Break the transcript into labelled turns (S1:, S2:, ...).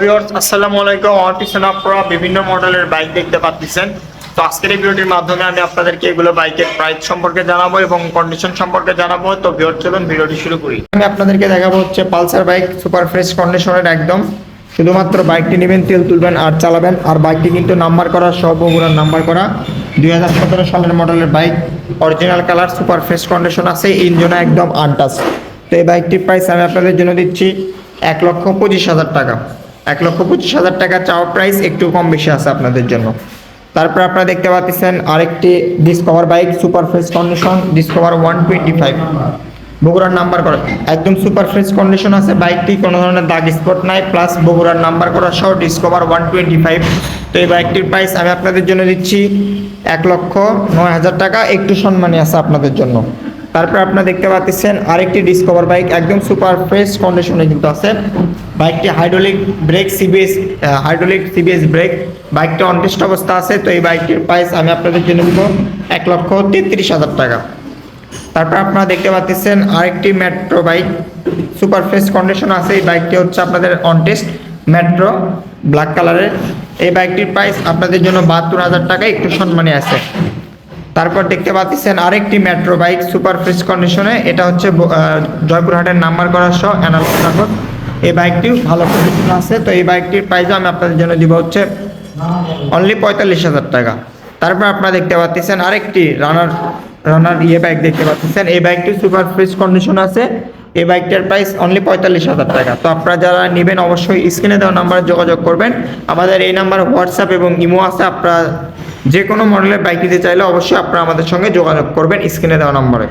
S1: Viewers আসসালামু আলাইকুম। আমার পিছনে আপনারা বিভিন্ন মডেলের বাইক দেখতে পাচ্ছেন। তো আজকের এই ভিডিওটির মাধ্যমে আমি আপনাদেরকে এগুলো বাইকের প্রাইস সম্পর্কে জানাব এবং কন্ডিশন সম্পর্কে জানাব। তো ভিউয়ার চলুন ভিডিওটি শুরু করি। আমি আপনাদেরকে দেখাবো হচ্ছে পালসার বাইক সুপার ফ্রেশ কন্ডিশনের একদম। শুধুমাত্র বাইকটি নেবেন, তেল তুলবেন আর চালাবেন। আর বাইকটি কিন্তু নাম্বার করা সব বগুড়ার নাম্বার করা। দুই হাজার সতেরো সালের মডেলের bike original colour super fresh condition আছে ইঞ্জনে একদম আনটাচ তো এই বাইকটির প্রাইস আমি আপনাদের জন্য দিচ্ছি এক লক্ষ পঁচিশ হাজার টাকা। এক লক্ষ পঁচিশ হাজার টাকা চাওয়া প্রাইস একটু কম বেশি আছে আপনাদের জন্য। তারপর আপনারা দেখতে পাচ্ছেন আরেকটি Discover bike super fresh condition Discover one twenty five বগুড়ার নাম্বার করা। একদম সুপার ফ্রেশ কন্ডিশন আছে বাইকটি কোনো ধরনের দাগ স্পট নাই প্লাস বগুড়ার নাম্বার করা সহ ডিসকভার ওয়ান টোয়েন্টি ফাইভ তো এই বাইকটির প্রাইস আমি আপনাদের জন্য দিচ্ছি এক লক্ষ নয় হাজার টাকা, একটু সম্মানী আছে আপনাদের জন্য। তারপর আপনারা দেখতে পাচ্ছেন আরেকটি ডিসকভার বাইক একদম সুপার ফ্রেশ কন্ডিশনে কিন্তু আছে। বাইকটি hydraulic brake CBS hydraulic CBS brake বাইকটা অনটেস্ট অবস্থা আছে, তো এই বাইকটির প্রাইস আমি আপনাদের জন্য দিব এক লক্ষ তেত্রিশ হাজার টাকা। তারপর আপনারা দেখতে পাচ্ছেন আরেকটি Metro bike super fresh condition আছে। এই বাইকটি হচ্ছে আপনাদের অনটেস্ট মেট্রো ব্ল্যাক কালারের এই বাইকটির প্রাইস আপনাদের জন্য বাহাত্তর হাজার টাকা, একটু সম্মানে আছে। তারপর দেখতে পাচ্ছেন আরেকটি মেট্রো বাইক সুপার ফ্রেশ কন্ডিশনে এটা হচ্ছে জয়পুরহাটের নাম্বার করা সহ অ্যানালগ এই বাইকটিও ভালো কন্ডিশন আছে। তো এই বাইকটির প্রাইসও আমি আপনাদের জন্য দিব হচ্ছে অনলি পঁয়তাল্লিশ হাজার টাকা। তারপর আপনারা দেখতে পাচ্ছেন আরেকটি রানার রানার ইয়ে বাইক দেখতে পাচ্ছেন। এই বাইকটি সুপার ফ্রেশ কন্ডিশন আছে। এই বাইকটার প্রাইস অনলি পঁয়তাল্লিশ হাজার টাকা। তো আপনারা যারা নেবেন অবশ্যই স্ক্রিনে দেওয়া নাম্বারে যোগাযোগ করবেন। আমাদের এই নাম্বার হোয়াটসঅ্যাপ এবং ইমো আছে। আপনারা যে কোনো মডেলের বাইক নিতে চাইলে অবশ্যই আপনারা আমাদের সঙ্গে যোগাযোগ করবেন স্ক্রিনে দেওয়া নম্বরে